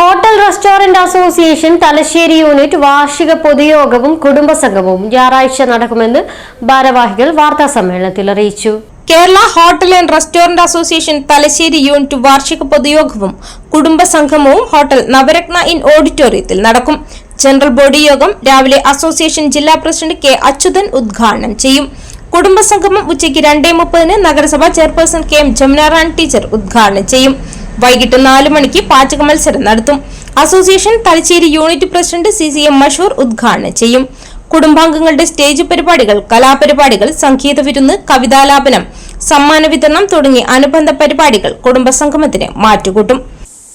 Hotel restaurant association Thalassery unit വാർഷിക പൊതുയോഗവും കുടുംബസംഗമവും ഞായറാഴ്ച നടക്കുമെന്ന് ഭാരവാഹികൾ വാർത്താ സമ്മേളനത്തിൽ അറിയിച്ചു. Kerala hotel and restaurant association Thalassery unit വാർഷിക പൊതുയോഗവും കുടുംബസംഗമവും ഹോട്ടൽ നവരത്ന ഇൻ ഓഡിറ്റോറിയത്തിൽ നടക്കും. ജനറൽ ബോഡി യോഗം രാവിലെ അസോസിയേഷൻ ജില്ലാ പ്രസിഡന്റ് കെ അച്യുതൻ ഉദ്ഘാടനം ചെയ്യും. കുടുംബസംഗമം ഉച്ചയ്ക്ക് രണ്ടേ മുപ്പതിന് നഗരസഭാ chairperson K M Jamunarani teacher ഉദ്ഘാടനം ചെയ്യും. വൈകിട്ട് നാല് മണിക്ക് പാചക മത്സരം നടത്തും. Association Thalassery unit president C C M Mashoor ഉദ്ഘാടനം ചെയ്യും. കുടുംബാംഗങ്ങളുടെ സ്റ്റേജ് പരിപാടികൾ കലാപരിപാടികൾ സംഗീത വിരുന്ന് കവിതാലാപനം സമ്മാന വിതരണം തുടങ്ങി അനുബന്ധ പരിപാടികൾ കുടുംബസംഗമത്തിന് മാറ്റുകൂട്ടും.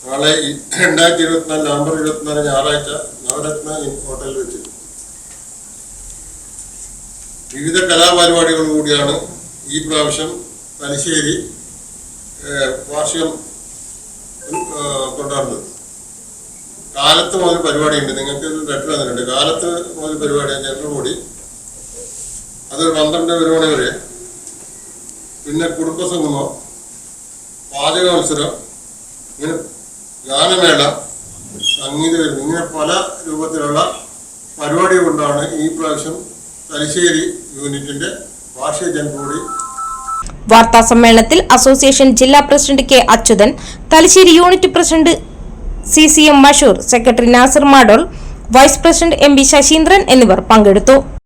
നാളെ രണ്ടായിരത്തി നവംബർ നവരത്ന ഹോട്ടലിൽ വെച്ച്. വിവിധ കലാപരിപാടികളോടുകൂടിയാണ് ഈ പ്രാവശ്യം തലശ്ശേരി വാർഷികം കൊണ്ടാടുന്നത്. കാലത്ത് മുതൽ പരിപാടിയുണ്ട്. നിങ്ങൾക്ക് ലെറ്റർ തന്നിട്ടുണ്ട്. കാലത്ത് മുതൽ പരിപാടി ജനറൽ കൂടി. അത് പന്ത്രണ്ട് ഒരു മണി വരെ. പിന്നെ കുടുംബസംഗമം പാചക മത്സരം ഇങ്ങനെ ഗാനമേള സംഗീത ഇങ്ങനെ പല രൂപത്തിലുള്ള പരിപാടി കൊണ്ടാണ് ഈ പ്രാവശ്യം തലശ്ശേരി യൂണിറ്റിന്റെ വാർഷിക ജനകൂടി വാർത്താ സമ്മേളനത്തിൽ അസോസിയേഷൻ ജില്ലാ president K Achuthan Thalassery unit president C C M Mashoor secretary Nasir Madol vice president M B Sasheendran എന്നിവർ പങ്കെടുത്തു.